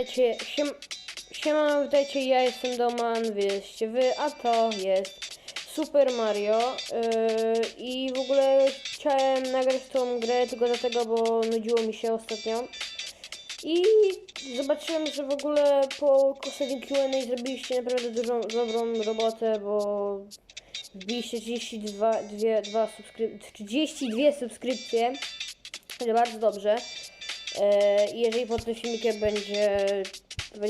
Witajcie, siem, witajcie, ja jestem Doman, wy jesteście wy, a to jest Super Mario yy, i w ogóle chciałem nagrać tą grę tylko dlatego, bo nudziło mi się ostatnio i zobaczyłem, że w ogóle po ostatnim Q&A zrobiliście naprawdę dużą, dobrą robotę, bo wbiliście 32 dwie, dwa subskryp 32 subskrypcje, bardzo dobrze. E, jeżeli pod tym filmikiem będzie,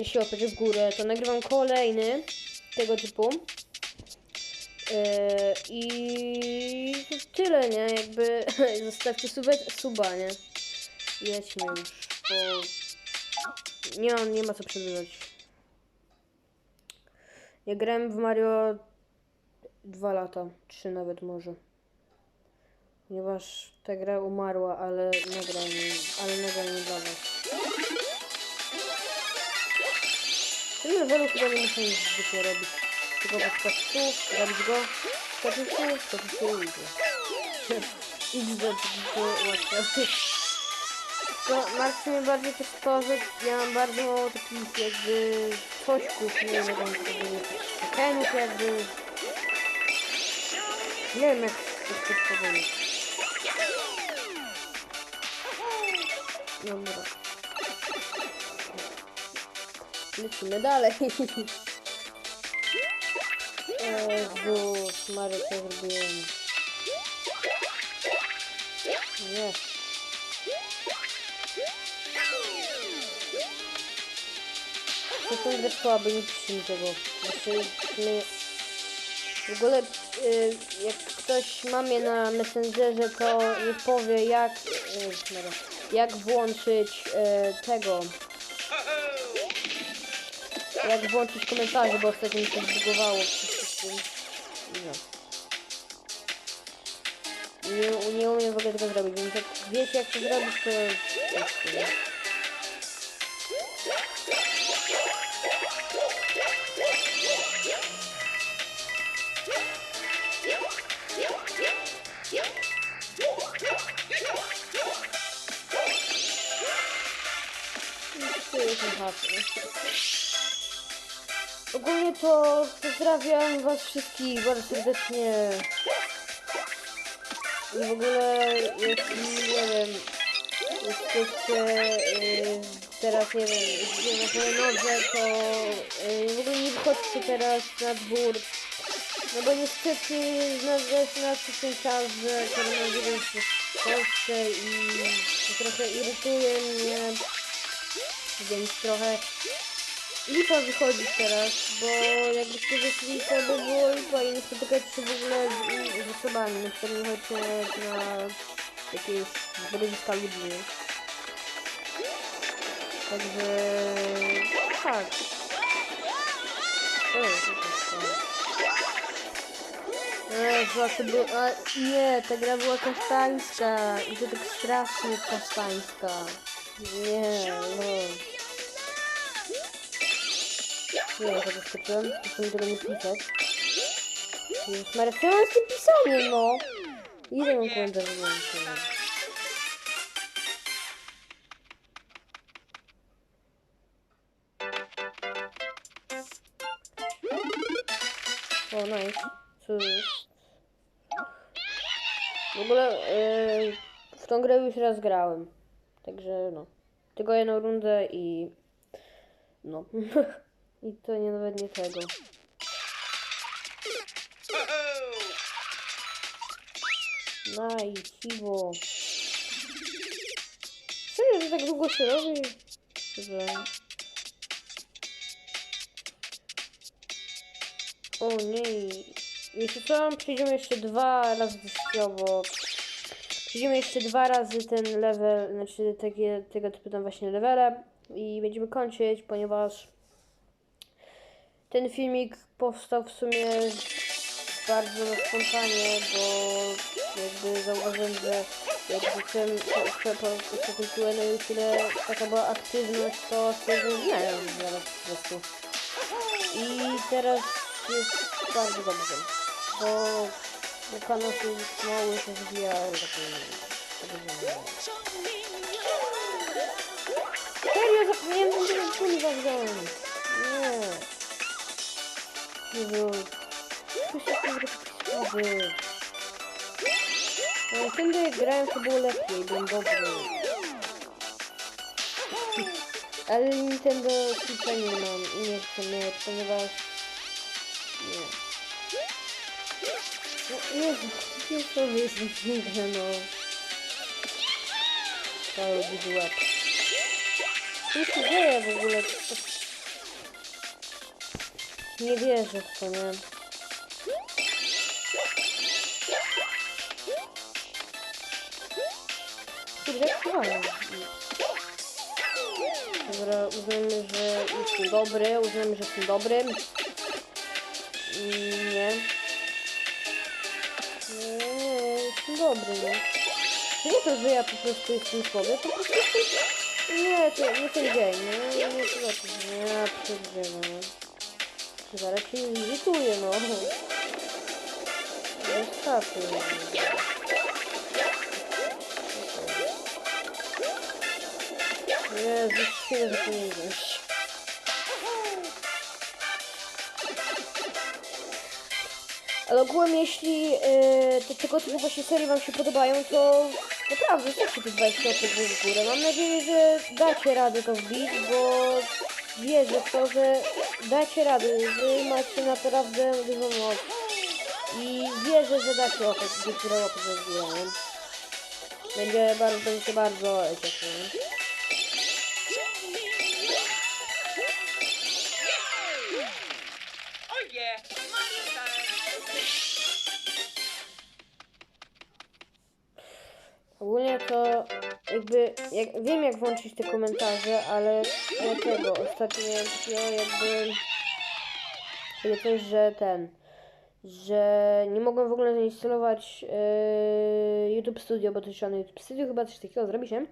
się łapać w górę, to nagrywam kolejny tego typu. E, I tyle, nie? Jakby zostawcie suba, suba nie? Jedźmy już, bo nie, nie ma co przedłużać. Ja grałem w Mario dwa lata, trzy nawet może. Ponieważ ta gra umarła, ale nagram, ale nagram nie dla was. Tym levelu chyba nie muszę nic zwykle robić. Tylko podskoczyć tu, robić go, skoczyć tu, skoczyć tu i tu. XD, to łatwe. To martwi mnie bardziej też to, że ja mam bardzo mało takich jakby cośków, nie wiem jak to powiedzieć, tokenów jakby. Nie wiem jak to to powiedzieć. Dobra. Lecimy dalej. Jezus, Mario, co zrobiłem? Nie. To są grę słaby, nie mi tego. Znaczy, my... W ogóle, y, jak ktoś ma mnie na Messengerze, to nie powie jak... Dobra, jak włączyć y, tego... Jak włączyć komentarze, bo ostatnio mi się zbugowało. No. Nie, nie umiem w ogóle tego zrobić, więc jak wiecie jak to zrobić? To Ogólnie to pozdrawiam was wszystkich bardzo serdecznie. I w ogóle jeśli, nie wiem, jesteście y, teraz, nie wiem, na hulajnodze, to y, w ogóle nie wychodźcie teraz na dwór. No bo niestety znalazł nas ten czas, że koronawirus jest w Polsce i trochę irytuje mnie, więc trochę lipa wychodzi teraz, bo jakbyście wyszli, to by było lipa i nie spotykać się w ogóle z, z osobami, na przykład nie chodźcie na jakieś zbrodziska ludzi. Także tak. O, to jest? Jezu, a nie, ta gra była kasztańska i to tak strasznie kasztańska. Nie, no. Nie wiem, co skoczyłem, proszę mi tego nie pisać. Jezus Maria, co ja z tym pisaniem, no? Ile mam komentarz wyłączone? O, nice. Co to jest? W ogóle yy, w tą grę już raz grałem. Także no. Tylko jedną rundę i... No. I to nie nawet nie tego. Najciwo. Serio, że tak długo się robi? Że... O nie. Jeśli co, przejdziemy jeszcze dwa razy testowo. Przejdziemy jeszcze dwa razy ten level, znaczy takie, tego typu tam właśnie levele i będziemy kończyć, ponieważ ten filmik powstał w sumie bardzo na spontanie, bo jakby zauważyłem, że po, po, po tym Q&A tyle taka była aktywność, to wiem, nawet po prostu. I teraz jest bardzo dobrze, bo bo kanał się mało się rozwija, ale tak nie- tak nie wiem. Serio, zapomniałem ten kurwa wziąć. Nie. Jezu. Co się tu słaby? No, tym, jak grałem, to było lepiej, byłem dobry. Ale Nintendo Switcha nie mam i nie chcę mieć, ponieważ... Jezu, nie to jest nigdy, no. To robić łeb. Co się dzieje w ogóle? Nie wierzę w to, nie? Kurde, jak. Dobra, uznajmy, że jestem dobry, uznajmy, że jestem dobrym. Nie, dobry, nie. To nie to, że ja po prostu jestem słaby, po prostu jestem... Nie, to nie ten dzień, nie, nie, nie, to lepiej. Nie, ja pierdzielę, nie. Zaraz się irytuję, no. Niestety. Jezus, chwilę zapomniałeś. Ale ogółem, jeśli e, te, tego typu właśnie serie Wam się podobają, to naprawdę zostawcie te 20 łapek w górę. Mam nadzieję, że dacie radę to wbić, bo wierzę w to, że dacie radę, że macie naprawdę dużą moc. I wierzę, że dacie łapek, niektóre łapek w górę. Będzie bardzo, będzie bardzo ciekawe. Jakby, jak, wiem jak włączyć te komentarze, ale dlatego ostatnio miałem takiego jakby, jakby coś, że ten, że nie mogłem w ogóle zainstalować yy, YouTube Studio, bo to trzeba na YouTube Studio chyba coś takiego zrobić, nie?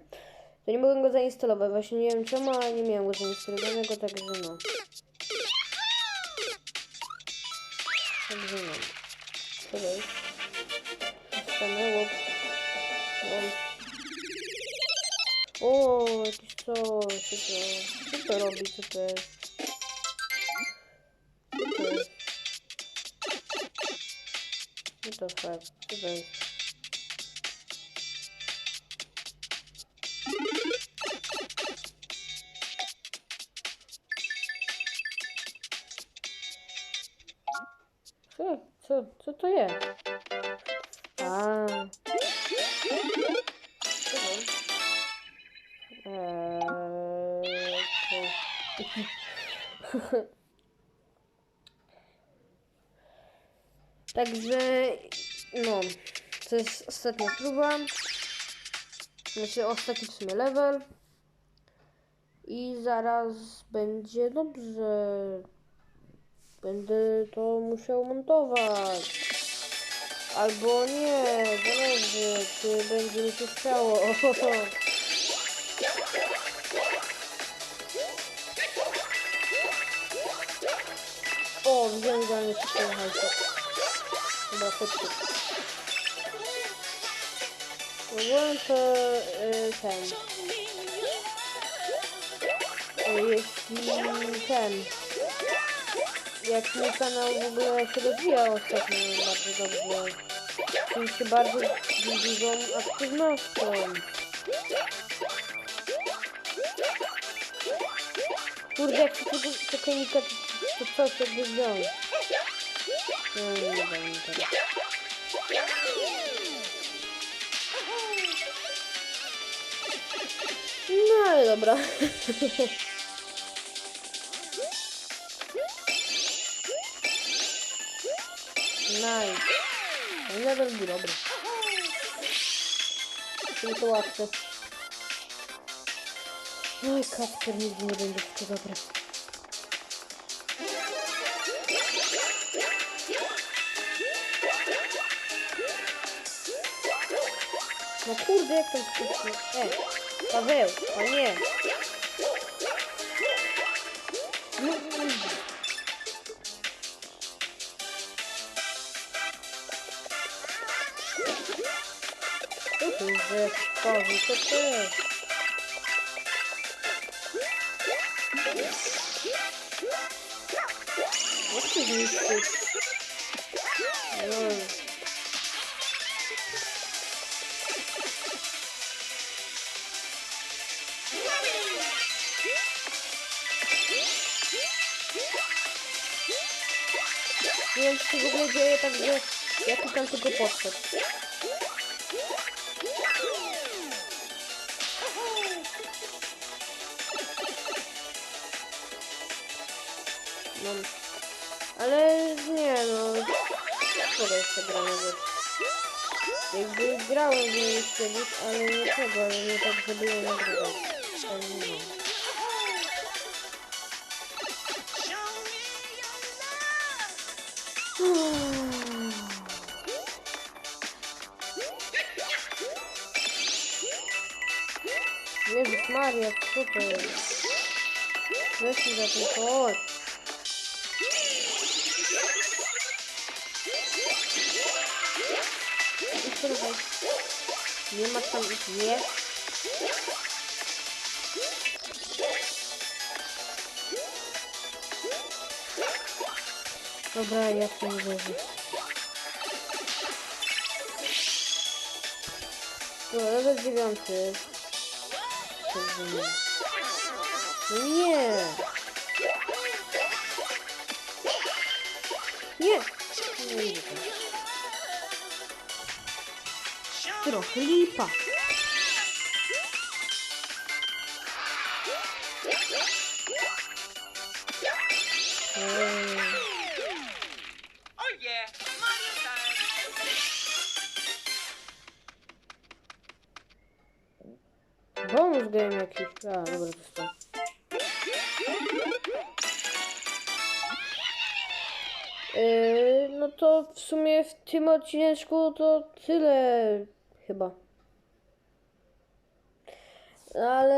To nie mogłem go zainstalować, właśnie nie wiem czemu, ale nie miałem go zainstalowanego, także no. Także no. To jest? O, jakieś coś, co to, co to robi, co to jest? Co to jest? Co to fuck, co to jest? Co, co, co to jest? A. Także, no, to jest ostatnia próba. Znaczy ostatni w sumie level. I zaraz będzie dobrze. Będę to musiał montować. Albo nie, zależy, czy będzie mi się chciało. O, wziąłem idealnie wszystkie hajsy. Dobra, chodźcie. Ogólnie to y, ten. Y, jeśli ten. Jak mój kanał w ogóle się rozwijał ostatnio bardzo dobrze. Czuł się bardzo dużą aktywnością. Kurde, jak się tego czekajnika, to co sobie wziąć? No nie wiem teraz. No ale dobra. Nice. Level był dobry. Tylko łatwe. Oj, Kacper nigdy nie będzie w to dobry. No kurde, jak to wkupił. E, Paweł, o nie. No, kurde, Paweł, co to jest? Jak to zniszczyć? Także ja tu tam tylko podszedł. No. Ale nie no. Szkoda jeszcze gramy Jakby grałem w niej kiedyś, ale nie tego, ale nie tak, żeby ją nagrywać. Ale nie. Jezus Maria, co to jest? Weź mi za tym chodź. I co tutaj? Nie ma tam ich nie. Dobra, ja w tym wierzę. Dobra, level dziewiąty. Czerwony. No nie! Nie! Nie idzie tam. Trochę lipa. Ej. Game jakiś. A, dobra, to. Yy, no to w sumie w tym odcineczku to tyle chyba. Ale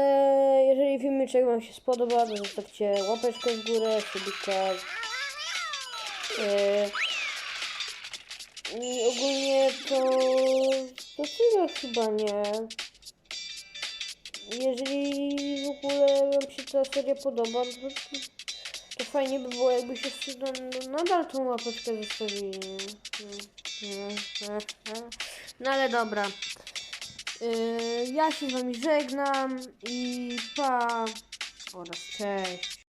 jeżeli filmiczek Wam się spodoba, to zostawcie łapeczkę w górę, subika. Yy, I ogólnie to, to tyle chyba, nie? Jeżeli w ogóle Wam się ta seria podoba, no to, to fajnie by było, jakby się wszyscy no, nadal tą łapeczkę zostawili. No, no, No ale dobra. Yy, ja się z Wami żegnam i pa oraz cześć.